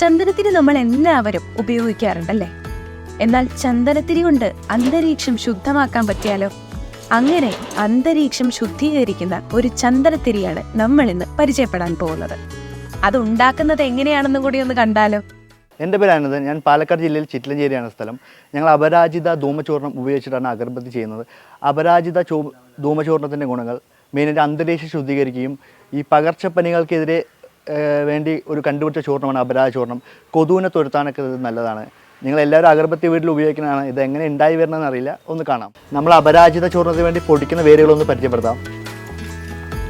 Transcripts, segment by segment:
ചന്ദനത്തിരി നമ്മൾ എല്ലാവരും ഉപയോഗിക്കാറുണ്ടല്ലേ? എന്നാൽ ചന്ദനത്തിരി കൊണ്ട് അന്തരീക്ഷം ശുദ്ധമാക്കാൻ പറ്റിയാലോ? അങ്ങനെ അന്തരീക്ഷം ശുദ്ധീകരിക്കുന്ന ഒരു ചന്ദനത്തിരിയാണ് നമ്മൾ ഇന്ന് പരിചയപ്പെടാൻ പോകുന്നത്. അത് ഉണ്ടാക്കുന്നത് എങ്ങനെയാണെന്നും കൂടി ഒന്ന് കണ്ടാലോ? എന്റെ പേര് അനന്ത് ഞാൻ പാലക്കാട് ജില്ലയിൽ ചിറ്റലഞ്ചേരിയാണ് സ്ഥലം. ഞങ്ങൾ അപരാജിത ധൂമചൂർണം ഉപയോഗിച്ചിട്ടാണ് അഗർബത്തി ചെയ്യുന്നത്. അപരാജിത ചൂ ധൂമചൂർണത്തിന്റെ ഗുണങ്ങൾ മെയിനായിട്ട് അന്തരീക്ഷം ശുദ്ധീകരിക്കുകയും ഈ പകർച്ചപ്പനികൾക്കെതിരെ വേണ്ടി ഒരു കണ്ടുപിടിച്ച ചൂർണമാണ് അപരാജ ചൂർണം. കൊതുവിനെ തുരത്താനൊക്കെ ഇത് നല്ലതാണ്. നിങ്ങൾ എല്ലാവരും അഗർബത്തി വീട്ടിൽ ഉപയോഗിക്കുന്നതാണ്. ഇത് എങ്ങനെ ഉണ്ടായി വരണമെന്ന് അറിയില്ല. ഒന്ന് കാണാം. നമ്മൾ അപരാജിത ചൂർണത്തിന് വേണ്ടി പൊടിക്കുന്ന വേരുകളൊന്ന് പരിചയപ്പെടുത്താം.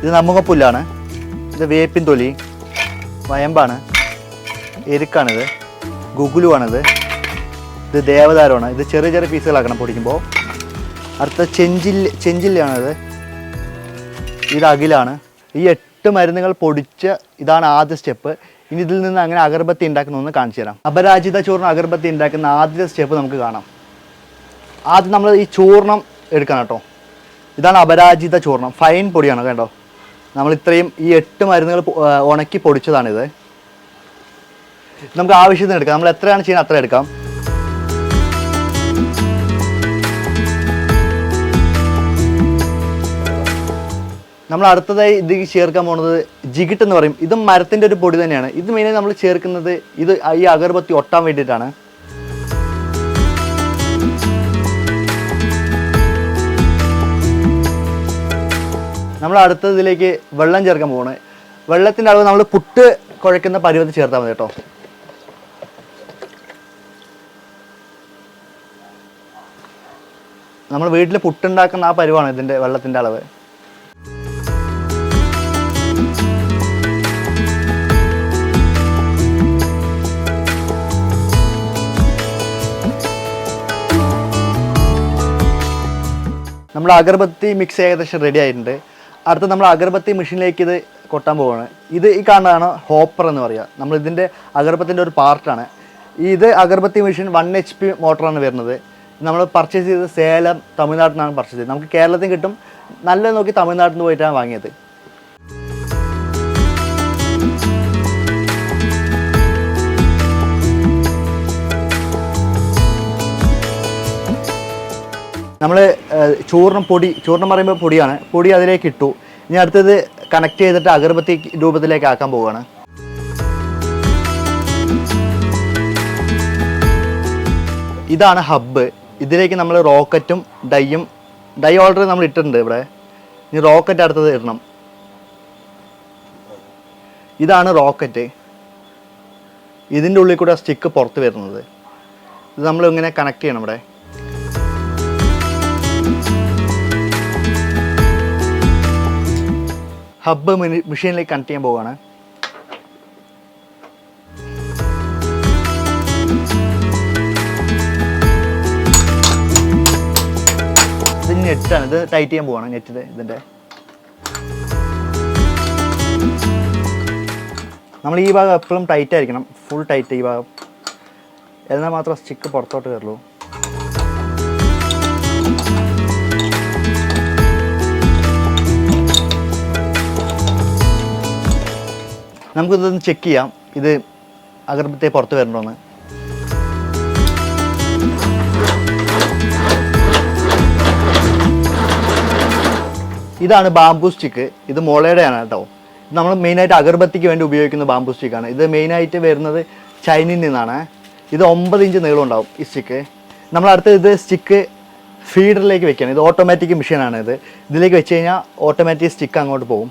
ഇത് നമുക്കപ്പുല്ലാണ് ഇത് വേപ്പിൻ തൊലി. വയമ്പാണ്. എരുക്കാണിത്. ഗുഗുലുവാണിത്. ഇത് ദേവദാരമാണ് ഇത് ചെറിയ ചെറിയ പീസുകളാക്കണം പൊടിക്കുമ്പോൾ. അടുത്ത ചെഞ്ചില്ല ചെഞ്ചില്ലാണിത് ഇത് അകിലാണ് ഈ എട്ട് മരുന്നുകൾ പൊടിച്ച് ഇതാണ് ആദ്യ സ്റ്റെപ്പ്. ഇനി ഇതിൽ നിന്ന് അങ്ങനെ അഗർബത്തി ഉണ്ടാക്കുന്നതെന്ന് കാണിച്ചു തരാം. അപരാജിത ചൂർണം അഗർബത്തി ഉണ്ടാക്കുന്ന ആദ്യത്തെ സ്റ്റെപ്പ് നമുക്ക് കാണാം. ആദ്യം നമ്മൾ ഈ ചൂർണം എടുക്കണം കേട്ടോ. ഇതാണ് അപരാജിത ചൂർണം ഫൈൻ പൊടിയാണ് കേട്ടോ. നമ്മൾ ഇത്രയും ഈ എട്ട് മരുന്നുകൾ ഉണക്കി പൊടിച്ചതാണിത്. നമുക്ക് ആവശ്യത്തിന് എടുക്കാം. നമ്മൾ എത്രയാണ് ചെയ്യുന്നത് അത്ര എടുക്കാം. നമ്മൾ അടുത്തതായി ഇത് ചേർക്കാൻ പോകുന്നത് ജിഗിട്ട് എന്ന് പറയും. ഇത് മരത്തിന്റെ ഒരു പൊടി തന്നെയാണ്. ഇത് മെയിനായി നമ്മൾ ചേർക്കുന്നത് ഇത് ഈ അഗർബത്തി ഒട്ടാൻ വേണ്ടിയിട്ടാണ്. നമ്മൾ അടുത്തതിലേക്ക് വെള്ളം ചേർക്കാൻ പോകണേ വെള്ളത്തിന്റെ അളവ് നമ്മൾ പുട്ട് കുഴക്കുന്ന പരുവത്തിൽ ചേർത്താൽ മതി കേട്ടോ. നമ്മൾ വീട്ടിൽ പുട്ടുണ്ടാക്കുന്ന ആ പരുവാണ് ഇതിന്റെ വെള്ളത്തിന്റെ അളവ്. നമ്മൾ അഗർബത്തി മിക്സ് ഏകദേശം റെഡി ആയിട്ടുണ്ട്. അടുത്ത് നമ്മൾ അഗർബത്തി മെഷീനിലേക്ക് ഇത് കൊട്ടാൻ പോവുകയാണ് ഇത് ഈ കാണുന്നതാണ് ഹോപ്പർ എന്ന് പറയുക നമ്മൾ ഇതിന്റെ അഗർബത്തിന്റെ ഒരു പാർട്ടാണ് ഇത് agarbatti machine one H P മോട്ടറാണ് വരുന്നത്. നമ്മൾ പർച്ചേസ് ചെയ്തത് സേലം തമിഴ്നാട്ടിൽ നിന്നാണ് പർച്ചേസ് ചെയ്തത്. നമുക്ക് കേരളത്തിൽ കിട്ടും. നല്ല നോക്കി തമിഴ്നാട്ടിൽ നിന്ന് പോയിട്ടാണ് വാങ്ങിയത്. നമ്മൾ ചൂർണം പൊടി ചൂർണം പറയുമ്പോൾ പൊടിയാണ്. പൊടി അതിലേക്ക് ഇട്ടു. ഇനി അടുത്തത് കണക്ട് ചെയ്തിട്ട് അഗർബത്തി രൂപത്തിലേക്ക് ആക്കാൻ പോവുകയാണ്. ഇതാണ് ഹബ്ബ് ഇതിലേക്ക് നമ്മൾ റോക്കറ്റും ഡൈയും ഡൈ ഓൾറെഡി നമ്മൾ ഇട്ടിട്ടുണ്ട് ഇവിടെ. ഇനി റോക്കറ്റ് അടുത്തത് ഇടണം. ഇതാണ് റോക്കറ്റ് ഇതിന്റെ ഉള്ളിൽ കൂടെ സ്റ്റിക്ക് പുറത്ത് വരുന്നത്. ഇത് നമ്മൾ ഇങ്ങനെ കണക്ട് ചെയ്യണം ഇവിടെ. ഹബ്ബ് മെഷീനിലേക്ക് കണക്ട് ചെയ്യാൻ പോവുകയാണ്. ഇത് നെറ്റാണ് ഇത് ടൈറ്റ് ചെയ്യാൻ പോവാണ് നെറ്റ് ഇതിന്റെ നമ്മൾ ഈ ഭാഗം എപ്പോഴും ടൈറ്റ് ആയിരിക്കണം. ഫുൾ ടൈറ്റ് ഈ ഭാഗം. എന്നാൽ മാത്രം സ്റ്റിക്ക് പുറത്തോട്ട് കയറുള്ളൂ. നമുക്കിതൊന്ന് ചെക്ക് ചെയ്യാം. ഇത് അഗർബത്തെ പുറത്ത് വരണ്ടോന്ന്. ഇതാണ് ബാംബു സ്റ്റിക്ക് ഇത് മുളയുടെയാണ് കേട്ടോ. നമ്മൾ മെയിനായിട്ട് അഗർബത്തിക്ക് വേണ്ടി ഉപയോഗിക്കുന്ന ബാംബു സ്റ്റിക്കാണ് ഇത് മെയിനായിട്ട് വരുന്നത് ചൈനയിൽ നിന്നാണ്. ഇത് ഒമ്പത് ഇഞ്ച് നീളം ഉണ്ടാവും ഈ സ്റ്റിക്ക് നമ്മൾ അടുത്ത് ഇത് സ്റ്റിക്ക് ഫീഡറിലേക്ക് വെക്കുകയാണ്. ഇത് ഓട്ടോമാറ്റിക് മെഷീനാണ് ഇത് ഇതിലേക്ക് വെച്ച് കഴിഞ്ഞാൽ ഓട്ടോമാറ്റിക് സ്റ്റിക്ക് അങ്ങോട്ട് പോകും.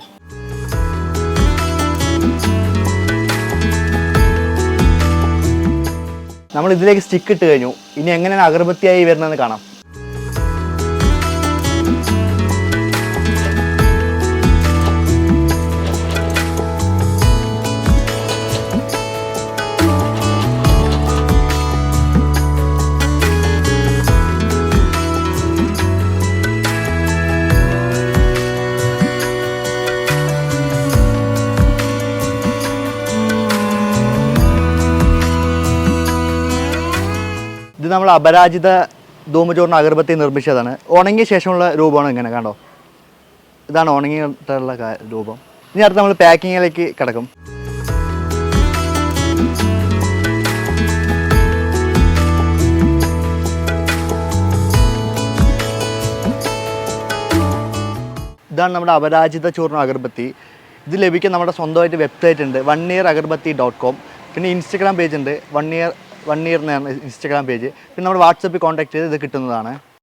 നമ്മൾ ഇതിലേക്ക് സ്റ്റിക്ക് ഇട്ട് കഴിഞ്ഞു. ഇനി എങ്ങനെയാണ് അഗർബത്തിയായി വരുന്നതെന്ന് കാണാം. നമ്മൾ അപരാജിത ധൂമചോറിന് അഗർബത്തി നിർമ്മിച്ചതാണ്. ഉണങ്ങിയ ശേഷമുള്ള രൂപമാണ് ഇങ്ങനെ കണ്ടോ? ഇതാണ് ഉണങ്ങിയിട്ടുള്ള രൂപം. ഇനി അടുത്ത് നമ്മൾ പാക്കിങ്ങിലേക്ക് കിടക്കും. ഇതാണ് നമ്മുടെ അപരാജിത ചൂർണ അഗർബത്തി. ഇത് ലഭിക്കാൻ നമ്മുടെ സ്വന്തമായിട്ട് വെബ്സൈറ്റ് ഉണ്ട്. One year agarbatti dot com. പിന്നെ ഇൻസ്റ്റഗ്രാം പേജ് ഉണ്ട്. വൺ ഇയർ വൺ ഇയറിനാണ് ഇൻസ്റ്റാഗ്രാം പേജ്. പിന്നെ നമ്മൾ വാട്സപ്പിൽ കോൺടാക്ട് ചെയ്ത് ഇത് കിട്ടുന്നതാണ്.